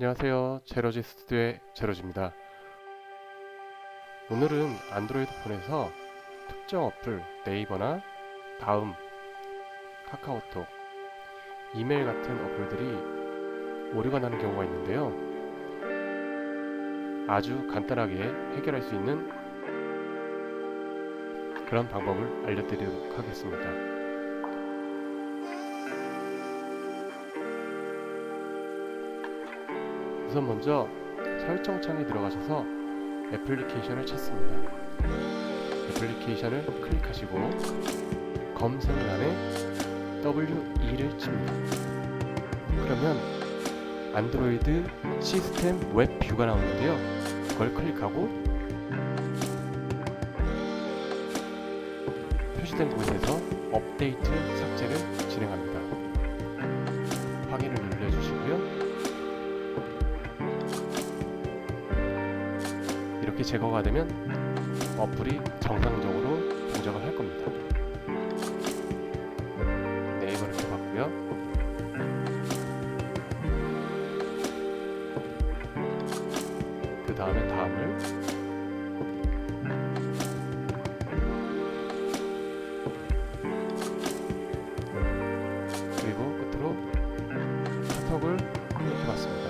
안녕하세요. 제로지 스튜디오의 제로지입니다. 오늘은 안드로이드 폰에서 특정 어플 네이버나 다음, 카카오톡, 이메일 같은 어플들이 오류가 나는 경우가 있는데요. 아주 간단하게 해결할 수 있는 그런 방법을 알려드리도록 하겠습니다. 우선 먼저 설정 창에 들어가셔서 애플리케이션을 찾습니다. 애플리케이션을 클릭하시고 검색란에 W2를 칩니다. 그러면 안드로이드 시스템 웹 뷰가 나오는데요. 그걸 클릭하고 표시된 곳에서 업데이트 삭제를 진행합니다. 이렇게 제거가 되면 어플이 정상적으로 동작을 할 겁니다. 네이버를 켜봤고요. 그 다음에 다음을 그리고 끝으로 카톡을 클릭해봤습니다.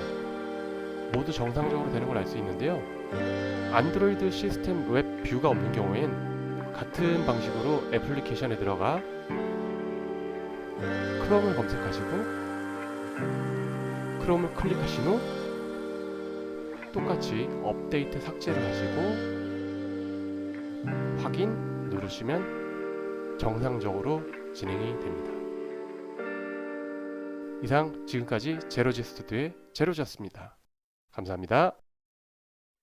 모두 정상적으로 되는 걸 알 수 있는데요. 안드로이드 시스템 웹 뷰가 없는 경우엔 같은 방식으로 애플리케이션에 들어가 크롬을 검색하시고 크롬을 클릭하신 후 똑같이 업데이트 삭제를 하시고 확인 누르시면 정상적으로 진행이 됩니다. 이상 지금까지 제로지 스튜디오의 제로지였습니다. 감사합니다.